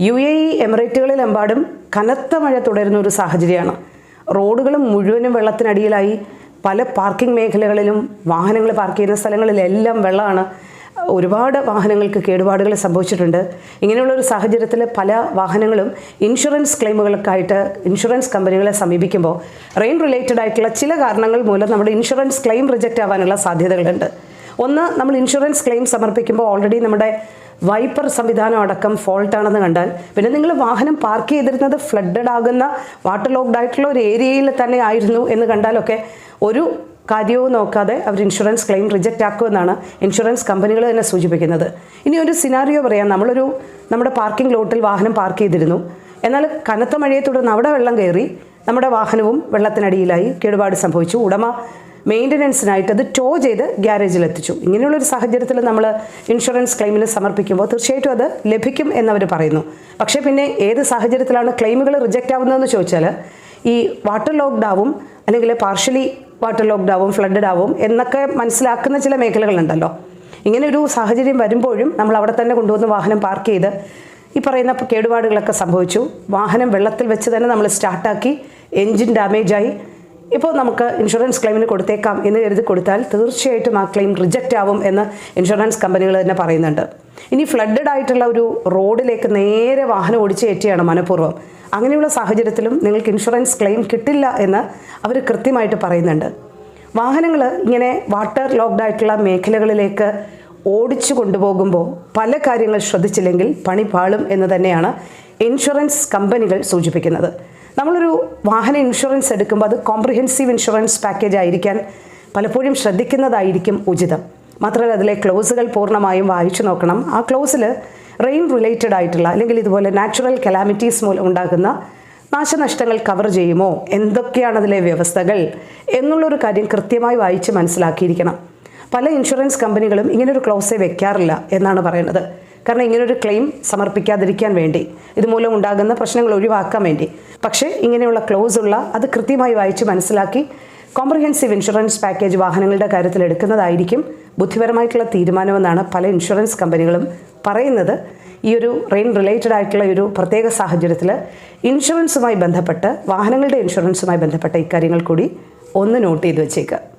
U A E എമിറേറ്റുകളിലെമ്പാടും കനത്ത മഴ തുടരുന്ന ഒരു സാഹചര്യമാണ്. റോഡുകളും മുഴുവനും വെള്ളത്തിനടിയിലായി. പല പാർക്കിംഗ് മേഖലകളിലും വാഹനങ്ങൾ പാർക്ക് ചെയ്യുന്ന സ്ഥലങ്ങളിലെല്ലാം വെള്ളമാണ്. ഒരുപാട് വാഹനങ്ങൾക്ക് കേടുപാടുകൾ സംഭവിച്ചിട്ടുണ്ട്. ഇങ്ങനെയുള്ള ഒരു സാഹചര്യത്തിൽ പല വാഹനങ്ങളും ഇൻഷുറൻസ് ക്ലെയിമുകൾക്കായിട്ട് ഇൻഷുറൻസ് കമ്പനികളെ സമീപിക്കുമ്പോൾ റെയിൻ റിലേറ്റഡ് ആയിട്ടുള്ള ചില കാരണങ്ങൾ മൂലം നമ്മുടെ ഇൻഷുറൻസ് ക്ലെയിം റിജക്റ്റ് ആവാനുള്ള സാധ്യതകളുണ്ട്. ഒന്ന് നമ്മൾ ഇൻഷുറൻസ് ക്ലെയിം സമർപ്പിക്കുമ്പോൾ ഓൾറെഡി നമ്മുടെ വൈപ്പർ സംവിധാനം അടക്കം ഫോൾട്ടാണെന്ന് കണ്ടാൽ പിന്നെ നിങ്ങൾ വാഹനം പാർക്ക് ചെയ്തിരുന്നത് ഫ്ലഡഡ് ആകുന്ന വാട്ടർ ലോക്ക്ഡ് ആയിട്ടുള്ള ഒരു ഏരിയയിൽ തന്നെ ആയിരുന്നു എന്ന് കണ്ടാലൊക്കെ ഒരു കാര്യവും നോക്കാതെ അവർ ഇൻഷുറൻസ് ക്ലെയിം റിജക്റ്റ് ആക്കുമെന്നാണ് ഇൻഷുറൻസ് കമ്പനികൾ തന്നെ സൂചിപ്പിക്കുന്നത്. ഇനി ഒരു സിനാരിയോ പറയാം. നമ്മളൊരു നമ്മുടെ പാർക്കിംഗ് ലോട്ടിൽ വാഹനം പാർക്ക് ചെയ്തിരുന്നു. എന്നാൽ കനത്ത മഴയെ തുടർന്ന് അവിടെ വെള്ളം കയറി നമ്മുടെ വാഹനവും വെള്ളത്തിനടിയിലായി കേടുപാട് സംഭവിച്ചു. ഉടമ മെയിന്റനൻസിനായിട്ട് അത് ടോ ചെയ്ത് ഗ്യാരേജിൽ എത്തിച്ചു ഇങ്ങനെയുള്ളൊരു സാഹചര്യത്തിൽ നമ്മൾ ഇൻഷുറൻസ് ക്ലെയിമിന് സമർപ്പിക്കുമ്പോൾ തീർച്ചയായിട്ടും അത് ലഭിക്കും എന്നവർ പറയുന്നു. പക്ഷേ പിന്നെ ഏത് സാഹചര്യത്തിലാണ് ക്ലെയിമുകൾ റിജക്റ്റ് ആവുന്നതെന്ന് ചോദിച്ചാൽ ഈ വാട്ടർ ലോക്ക്ഡ് ആവും അല്ലെങ്കിൽ പാർഷ്യലി വാട്ടർ ലോക്ക്ഡ് ആവും ഫ്ലഡഡ് ആവും എന്നൊക്കെ മനസ്സിലാക്കുന്ന ചില മേഖലകളുണ്ടല്ലോ. ഇങ്ങനെ ഒരു സാഹചര്യം വരുമ്പോഴും നമ്മൾ അവിടെ തന്നെ കൊണ്ടുവന്ന് വാഹനം പാർക്ക് ചെയ്ത് ഈ പറയുന്ന കേടുപാടുകളൊക്കെ സംഭവിച്ചു. വാഹനം വെള്ളത്തിൽ വെച്ച് തന്നെ നമ്മൾ സ്റ്റാർട്ടാക്കി എൻജിൻ ഡാമേജായി ഇപ്പോൾ നമുക്ക് ഇൻഷുറൻസ് ക്ലെയിമിന് കൊടുത്തേക്കാം എന്ന് കരുതി കൊടുത്താൽ തീർച്ചയായിട്ടും ആ ക്ലെയിം റിജക്റ്റ് ആവും എന്ന് ഇൻഷുറൻസ് കമ്പനികൾ തന്നെ പറയുന്നുണ്ട്. ഇനി ഫ്ലഡഡ് ആയിട്ടുള്ള ഒരു റോഡിലേക്ക് നേരെ വാഹനം ഓടിച്ച് കയറ്റിയാണ് മനഃപൂർവം. അങ്ങനെയുള്ള സാഹചര്യത്തിലും നിങ്ങൾക്ക് ഇൻഷുറൻസ് ക്ലെയിം കിട്ടില്ല എന്ന് അവർ കൃത്യമായിട്ട് പറയുന്നുണ്ട്. വാഹനങ്ങൾ ഇങ്ങനെ വാട്ടർ ലോക്ക്ഡ് ആയിട്ടുള്ള മേഖലകളിലേക്ക് ഓടിച്ചു കൊണ്ടുപോകുമ്പോൾ പല കാര്യങ്ങൾ ശ്രദ്ധിച്ചില്ലെങ്കിൽ പണി പാളും എന്ന് തന്നെയാണ് ഇൻഷുറൻസ് കമ്പനികൾ സൂചിപ്പിക്കുന്നത്. നമ്മളൊരു വാഹന ഇൻഷുറൻസ് എടുക്കുമ്പോൾ അത് കോംപ്രിഹെൻസീവ് ഇൻഷുറൻസ് പാക്കേജ് ആയിരിക്കാൻ പലപ്പോഴും ശ്രദ്ധിക്കുന്നതായിരിക്കും ഉചിതം. മാത്രമല്ല അതിലെ ക്ലോസുകൾ പൂർണമായും വായിച്ചു നോക്കണം. ആ ക്ലോസിൽ റെയിൻ റിലേറ്റഡ് ആയിട്ടുള്ള അല്ലെങ്കിൽ ഇതുപോലെ നാച്ചുറൽ കലാമിറ്റീസ് മൂലം ഉണ്ടാകുന്ന നാശനഷ്ടങ്ങൾ കവർ ചെയ്യുമോ? എന്തൊക്കെയാണ് അതിലെ വ്യവസ്ഥകൾ? എന്നുള്ളൊരു കാര്യം കൃത്യമായി വായിച്ച് മനസ്സിലാക്കിയിരിക്കണം. പല ഇൻഷുറൻസ് കമ്പനികളും ഇങ്ങനൊരു ക്ലോസേ വെക്കാറില്ല എന്നാണ് പറയുന്നത്. കാരണം ഇങ്ങനൊരു ക്ലെയിം സമർപ്പിക്കാതിരിക്കാൻ വേണ്ടി. ഇതുമൂലം ഉണ്ടാകുന്ന പ്രശ്നങ്ങൾ ഒഴിവാക്കാൻ വേണ്ടി. പക്ഷേ ഇങ്ങനെയുള്ള ക്ലോസ് ഉള്ള അത് കൃത്യമായി വായിച്ച് മനസ്സിലാക്കി കോംപ്രഹെൻസീവ് ഇൻഷുറൻസ് പാക്കേജ് വാഹനങ്ങളുടെ കാര്യത്തിൽ എടുക്കുന്നതായിരിക്കും ബുദ്ധിപരമായിട്ടുള്ള തീരുമാനമെന്നാണ് പല ഇൻഷുറൻസ് കമ്പനികളും പറയുന്നത്. ഈ ഒരു റെയിൻ റിലേറ്റഡ് ആയിട്ടുള്ള ഒരു പ്രത്യേക സാഹചര്യത്തിൽ ഇൻഷുറൻസുമായി ബന്ധപ്പെട്ട് വാഹനങ്ങളുടെ ഇൻഷുറൻസുമായി ബന്ധപ്പെട്ട ഇക്കാര്യങ്ങൾ കൂടി ഒന്ന് നോട്ട് ചെയ്ത് വെച്ചേക്കുക